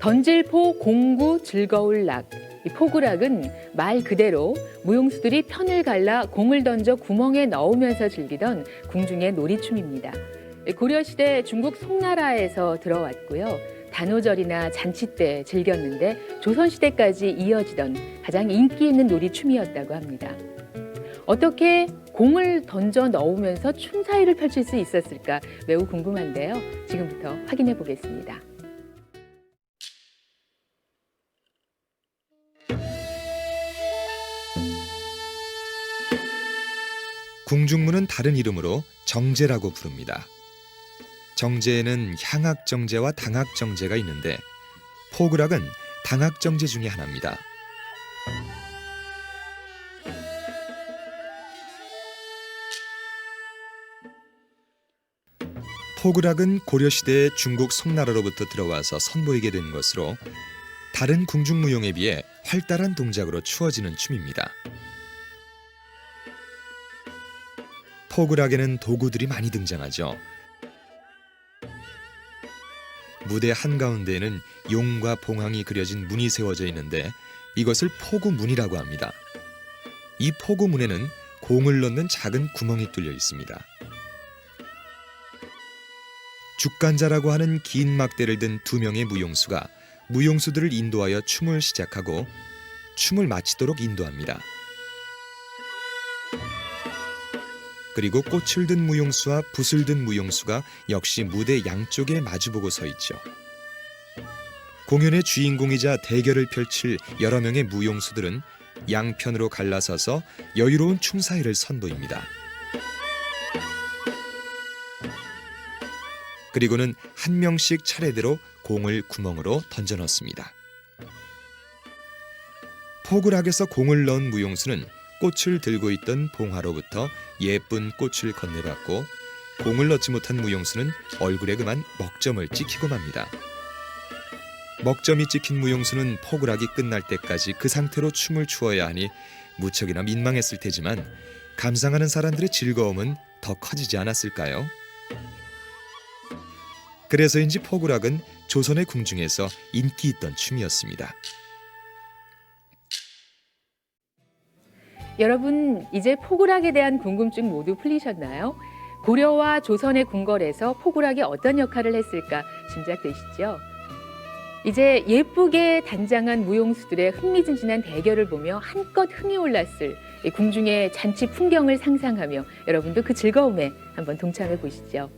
던질포 공구 즐거울 락. 이 포구락은 말 그대로 무용수들이 편을 갈라 공을 던져 구멍에 넣으면서 즐기던 궁중의 놀이춤입니다. 고려시대 중국 송나라에서 들어왔고요. 단오절이나 잔치 때 즐겼는데 조선시대까지 이어지던 가장 인기 있는 놀이춤이었다고 합니다. 어떻게 공을 던져 넣으면서 춤사위를 펼칠 수 있었을까 매우 궁금한데요. 지금부터 확인해 보겠습니다. 궁중문은 다른 이름으로 정제라고 부릅니다. 정제에는 향악정제와 당악정제가 있는데 포구락은 당악정제 중의 하나입니다. 포구락은 고려시대에 중국 송나라로부터 들어와서 선보이게 된 것으로 다른 궁중무용에 비해 활달한 동작으로 추어지는 춤입니다. 포구락에는 도구들이 많이 등장하죠. 무대 한가운데에는 용과 봉황이 그려진 문이 세워져 있는데 이것을 포구문이라고 합니다. 이 포구문에는 공을 넣는 작은 구멍이 뚫려 있습니다. 죽간자라고 하는 긴 막대를 든 두 명의 무용수가 무용수들을 인도하여 춤을 시작하고 춤을 마치도록 인도합니다. 그리고 꽃을 든 무용수와 붓을 든 무용수가 역시 무대 양쪽에 마주보고 서 있죠. 공연의 주인공이자 대결을 펼칠 여러 명의 무용수들은 양편으로 갈라서서 여유로운 춤사위를 선보입니다. 그리고는 한 명씩 차례대로 공을 구멍으로 던져 넣습니다. 포구락에서 공을 넣은 무용수는 꽃을 들고 있던 봉화로부터 예쁜 꽃을 건네받고 공을 넣지 못한 무용수는 얼굴에 그만 먹점을 찍히고 맙니다. 먹점이 찍힌 무용수는 포구락이 끝날 때까지 그 상태로 춤을 추어야 하니 무척이나 민망했을 테지만 감상하는 사람들의 즐거움은 더 커지지 않았을까요? 그래서인지 포구락은 조선의 궁중에서 인기 있던 춤이었습니다. 여러분 이제 포구락에 대한 궁금증 모두 풀리셨나요? 고려와 조선의 궁궐에서 포구락이 어떤 역할을 했을까 짐작되시죠? 이제 예쁘게 단장한 무용수들의 흥미진진한 대결을 보며 한껏 흥이 올랐을 이 궁중의 잔치 풍경을 상상하며 여러분도 그 즐거움에 한번 동참해 보시죠.